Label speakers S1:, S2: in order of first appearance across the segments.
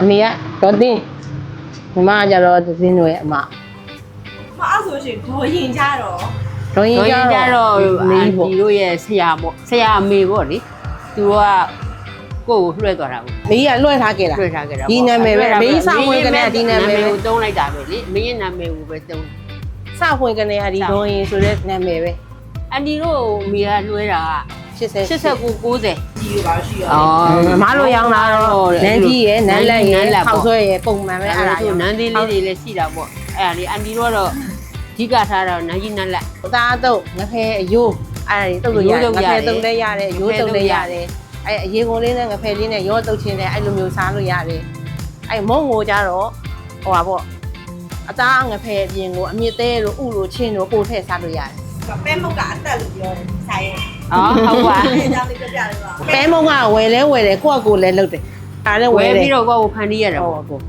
S1: အမေကတော့တင်းညီမကကြတော့တင်းတို့ရဲ့အမ
S2: မအဲ့ဆိုရှင်ဒေါ်ရင်ကြတော့
S1: ဒေါ်ရင်
S3: တော့ရင်
S1: ကြ
S3: ကြ
S1: တော့
S3: တော့
S1: မေး
S3: ဒီ
S1: ပေါ့
S3: တို့ရဲ့ဆရာပေါ့ဆရာအမေပေါ့လေသူကကိုယ့်ကိုလွှဲသွားတာပေါ့
S1: မေးကလွှဲထားခဲ့တာ
S3: လွှဲထားကြတာပေါ့
S1: ဒီနာမည်ပဲ
S3: လွှဲထား
S1: မေးစာဝင်ကလေးကဒီနာမည်ပဲ
S3: ကိုသုံးလိုက်တာပဲလေမင်းရဲ့နာမည်ကိုပဲသုံး
S1: စဖွင့်ကနေဟာဒီဒေါ်ရင်ဆိုတဲ့နာမည်ပဲ
S3: အန်ဒီတို့မိကလွှဲတာ
S1: 80
S3: က89 90
S2: ကြီးရပါရှိရော
S3: အော်
S1: မလို့ရောင်းလာတော့နန်းကြီးရဲ့နန်းလက်ရဲ့ခောက်ဆွဲရဲ့ပုံမှန်ပဲ
S3: အဲ့
S1: အဲ့
S3: ဒါ
S1: ဒါ
S3: ဆို
S1: ရော
S3: နန်းသေးလေးတွေလည်းရှိတာပေါ့အဲ့ဒါလေအန်ဒီတို့ကတော့အဓိကထားတာနန်းကြီးနန်းလက်
S1: သားတော့ငဖဲအယိုးအဲ့ဒါတွေတုတ်လို့ရတယ်ငဖဲတုတ်လည်းရတယ်ရိုးတုတ်လည်းရတယ်အဲ့အရေကုန်လေးနဲ့ငဖဲလေးနဲ့ရောတုတ်ချင်းနဲ့အဲ့လိုမျိုးစားလို့ရတယ်အဲ့မုံကိုကြတော့ဟိုပါပေါ့အသားငဖဲအပြင်ကိုအမြင့်သေးလို့ဥလို့ချင်းလို့ပို့ထည့်စားလို့ရတယ်
S2: ပဲမုတ်ကအတက်လို့ပြောတယ်ဆိုင်ရဲ့
S3: အော်ဟုတ်ပါ
S2: အဲကြောင့်လေးပြပြလေးပါ
S1: ပဲမုံကဝယ်လဲဝယ်တယ်ကိုယ့်အကိုလည်းလုပ်တယ်ဒါလည်းဝ
S3: ဝယ်
S1: ယ်တယ်
S3: ပြီးတော့ကိုယ်ကိုဖန်တီးရတာ
S1: ဟုတ်
S3: ပေါ့
S1: ကို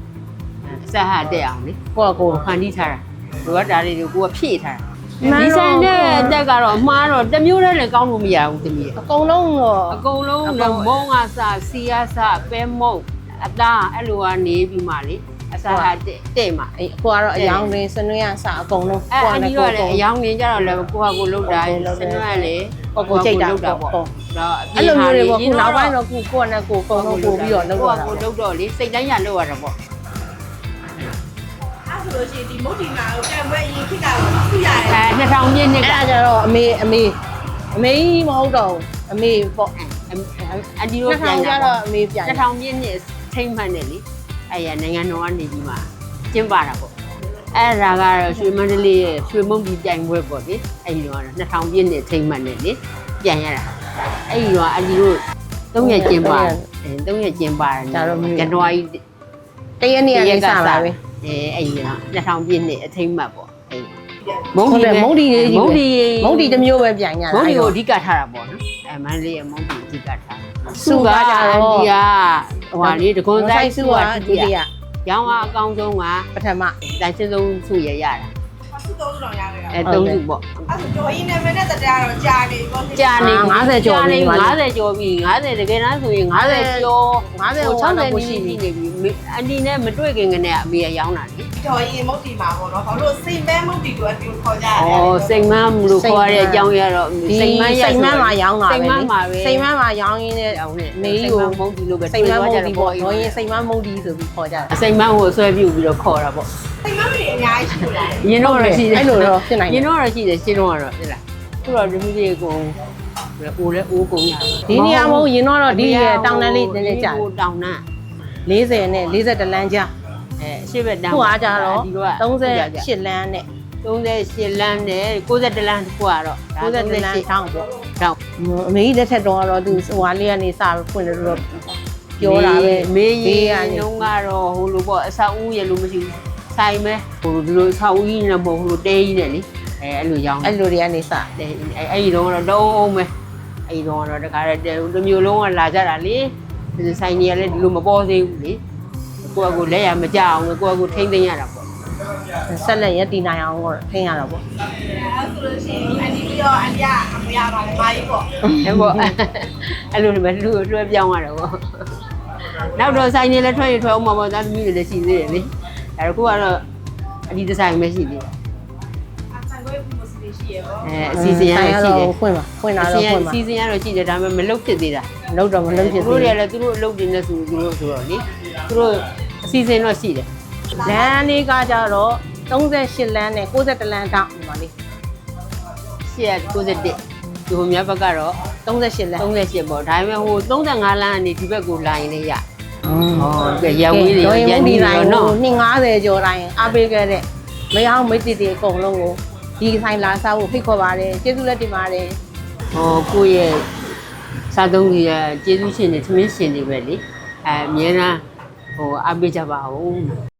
S3: ဆက်ဟာတက်အောင်လေ
S1: ကိုယ့်အကို
S3: ဖန်တီးထားတာလိုအပ်တာတွေကိုကဖြည့်ထား
S1: မှ
S3: တာ
S1: န်တော့
S3: ဒီဆိုင်တဲ့အတက်ကတော့အမှားတော့တစ်မျိုးတည်းလည်းကောင်းလို့မရဘူးတမီး
S1: အကုန်လုံးတော့
S3: အကုန်လုံး
S1: အကုန်
S3: မုံကစစီယာစပဲမုံအသားအဲ့လိုကနေပြီးမှလေအစားဟာတဲ့တဲ့မှာ
S1: အဲ့ကိုကတော့အယောင်တွင်စနွေးရစအကုန်လုံး
S3: အဲ့
S1: ကို
S3: အ
S1: က
S3: န်
S1: လည်း
S3: ဒီ
S1: ကို
S3: တော့လည်းအယောင်ငင်ကြတော့လည်းကိုကကိုလောက်တာ
S1: ကိုယ်ကိုယ်လုပ်တယ်
S3: စနွယ်လေ
S1: ကိုကိုကြိတ်တာ
S3: လောက်တာပေါ့
S1: ပေါ့
S3: တော့
S1: အဲ့လိုမျိုးတွေပေါ့ခုနောက်ပိုင်းတော့ခုကိုကနဲ့ကိုပုံလုံးပို့ပြီးတော့လုပ်
S3: ကို
S1: ရ
S3: က
S1: တာ
S3: ကိုလောက်တော့လေစိတ်တိုင်းရလောက်ရတာပေါ့
S2: အဲ့ဆိုလို့ရှိရင်ဒီမုတ်ဒီနာကိုပြန်ပွဲရင်ခိတာကိုသူ့ရတယ်
S3: အဲ2000ပြည့်နှစ်
S1: အဲ့
S3: က
S1: ဒါကြတော့အမေအမေအမေကြီးမဟုတ်တော့အမေပေါ့
S3: အန်ဒီတို့ပြန်
S1: 2000ကျ
S3: တာ
S1: တော့အမေပြန်
S3: 2000ပြည့်နှစ်ထိမ့်မှန်တယ်လေအဲ့ရနိုင်ငံတော်ကနေပြီးမှကျင်းပတာပေါ့ အဲ့ဒါကတော့ရွှေမန္တလေးရဲ့ရွှေမုံကြီးပြိုင်ပွဲပေါ့လေအဲ့ဒီတော့2000ပြည့်နှစ်ထိမ့်မှန်တယ်လေပြန်ရတာအဲ့ဒီတော့အန်ဒီတို့3ရက်ကျင်းပါအဲ3ရက်ကျင်းပါတယ်ဇန်နဝါရီ
S1: တရက်နေ့ကနေစပါပဲ
S3: အဲအဲ့ဒီတော့2000ပြည့်နှစ်အထိမ့်မှတ်ပေါ့အဲ့
S1: ဟုတ်တယ်မုံဒီလေးကြီး
S3: မုံဒီ
S1: မုံဒီတစ်မျိုးပဲပြန်ရတာ
S3: မုံဒီကို
S1: အဲ့
S3: အဓိကထားတာပေါ့နော်အဲမန္တလေးရဲ့မုံဒီအဓိကထား
S1: စုကကြတော့
S3: အန်ဒီကဟိုဟာလေးတကွန်ဆိုင်စု
S1: စု
S3: က
S1: က
S3: ဒု
S1: ဒု
S3: တိ
S1: တိ
S3: ယ
S1: ယ
S3: ရောင်းအားအကောင်းဆုံးက
S1: ပထမ
S3: တိုင်စဆုံးစုရရတာ
S2: သူ့တော့တော့ရတယ်
S3: အဲသုံးစုပေါ့
S2: အဲ့ဆိုဒေါ်ရင်နာမည်နဲ့တရားတော့ကြာနေပေါ့
S3: ကြာနေ
S1: 50ကျော်ပြီ
S3: 50ကျော်ပြီ50တကယ်တမ်းဆိုရင်50ကျော်
S1: 50
S3: ဟို
S1: ဟို
S3: 60
S1: 60
S3: နီး
S1: ရှိ
S3: နီး
S1: ပြီ
S3: နေပြီအန်ဒီနဲ့မတွေ့ခင်ကတည်းကအမေကရောင်းတာလေ
S2: ဒေါ်ရင်မုတ်ဒီမှာပေါ့နော်ဘာလို့စိတ်မဲမုတ်ဒီကိုအတူခေါ်ကြရတယ်
S3: ဩစိတ်မန်းလို့ခေါ်ရတဲ့အကြောင်းရတော့
S1: ဒီ
S3: စိတ်မန်းရ
S1: စိတ်မန်းမှာရောင်းတာပဲ
S3: စိတ်မန်းမှာပဲ
S1: စိတ်မန်းမှာရောင်းရင်းနဲ့
S3: ရောင်းနေ
S1: မေး
S3: စိတ်
S1: ကို
S3: မန်းမုံဒီလို့ပဲ
S1: စိတ်မန်းမုံဒီ
S3: တွေ့
S1: ပေါ့
S3: သွား
S1: ရော
S3: ကြ
S1: င်းရင်စိတ်မန်းမုံဒီဆိုပြီးခေါ်ကြတာ
S3: အစိမ်မန်းကိုဆွဲပြုတ်ပြီးတော့ခေါ်တာပေါ့
S2: စိတ်မတွေအများကြီးရှိလို့လား
S3: ရင်တော့တော့ရှိတယ်
S1: အဲ့လိုတော့ဖြစ်နိုင်တယ်
S3: ရင်တော့တော့ရှိတယ်ရှင်းတော့တော့ဖြစ်လားသူတော့ဒီမျိုးလေးကိုအိုးလဲအိုးကုန်ရ
S1: ဒီနေရာမဟုတ်ရင်တော့ဒီရဲ့တောင်တန်းလေးနည်းနည်းကြာ
S3: ဟိုတောင်တန်း
S1: 40နဲ့41လမ်းကြား
S3: အဲရှေ့ဘက်တန်း
S1: ခုအားကြတော့
S3: ဒီတော့
S1: 38လမ်းနဲ့
S3: 38လမ်းနဲ့62လမ်းတစ်ခုကတော့
S1: 61လမ်းတောင်းပေါ့
S3: တောင်
S1: အမေကြီးလက်ထက်တော့တော့သူဟိုဟာလေးကနေစဖွင့်လို့တော့ပြောတာပဲ
S3: မေး
S1: ဘေး
S3: ရ
S1: ကနေ
S3: နှုံးကတော့ဟိုလိုပေါ့အဆောက်အဦရလို့မရှိဘူး ဆိုင်မဲဟိုဒီလိုအဆောက်အဦကြီးနဲ့မဟုတ်ဟိုလိုတဲကြီးနဲ့လေအဲအဲ့လိုရောင်း
S1: အဲ့လိုတွေကနေစ
S3: အဲအဲ့ဒီတော့တော့တုံးအောင်ပဲအဲ့ဒီတော့တော့တခါတည်းတမျိုးလုံးကလာကြတာလေဒီဆိုင်ကြီးကလည်းဒီလိုမပေါ်သေးဘူးလေကိုယ့်အကူလက်ရမကြအောင်ကိုယ့်အကူထိမ့်သိမ်းရတာပေါ့
S1: ဆက်လက်ရက်တည်နိုင်အောင်တော့ထင်ရတော့ပေါ့
S2: အဲ့ဆိုလို့ရှိရင်အန်ဒီပြီးတော့အန်ဒီကအမရပါလေမာကြီးပေါ့
S3: အဲ့ပေါ့အဲ့လိုပဲလူလွှဲပြောင်းရတာပေါ့နောက်တော့ဆိုင်နေလည်းထွက်ရထွက်အောင်မှာပေါ့သားသမီးတွေလည်းရှိသေးတယ်လေ ဒါတော့ကိုကတော့အဒီဒီဇိုင်းပဲရှိသေးတယ်
S2: အဆန်ကိုပုံစံရှိရပေါ့
S3: အဲအစီအစဉ်ရတော့ရှိတယ်
S1: ဖွင့်ပါဖွင့်လာ
S3: အ
S1: တော့
S3: စီအ
S1: ဖွင့်ပါ
S3: စီအစဉ်ရတော့ရှိတယ်ဒါပေမဲ့မလုတ်ဖြစ်သေးတာ
S1: လုံးတော့မလုံးဖြစ်
S3: သူ
S1: သေး
S3: တို့တွေ
S1: ဘူး
S3: လည်းသူတို့အလုပ်တွေနဲ့ဆိုသူတို့ဆိုတော့လေသူတို့အစီအစဉ်တော့ရှိတယ်
S1: လမ်းလေးကကြတော့38လမ်းနဲ့61လမ်းတောင်းဒီမှာလေး
S3: 191ဒီဟိုမြတ်ဘက်ကတော့
S1: 38လမ်း
S3: 38ပေါ့ဒါပေမဲ့ဟို35လမ်းကနေဒီဘက်ကိုလာရင်လည်းရ
S1: ဟော
S3: ကဲရဝေးတွေရ
S1: ရ
S3: န်
S1: န်
S3: ဒီ
S1: ဒီ
S3: တွေ
S1: တိုင်း
S3: နော်
S1: ကို250ကျော်တိုင်းအားပေးခဲ့တဲ့မရအောင်မိတ်တိတွေအကုန်လုံးကိုဒီဆိုင်လာစားဖို့ဖိတ်ခေါ်ပါတယ်ကျေးဇူးလက်တင်ပါတယ်
S3: ဟိုကိုယ့်ရဲ့စားသုံးကြီးရဲ့ကျေးဇူးရှင်တွေသမင်းရှင်တွေပဲလေအဲအများအားဟိုအားပေးကြပါဦး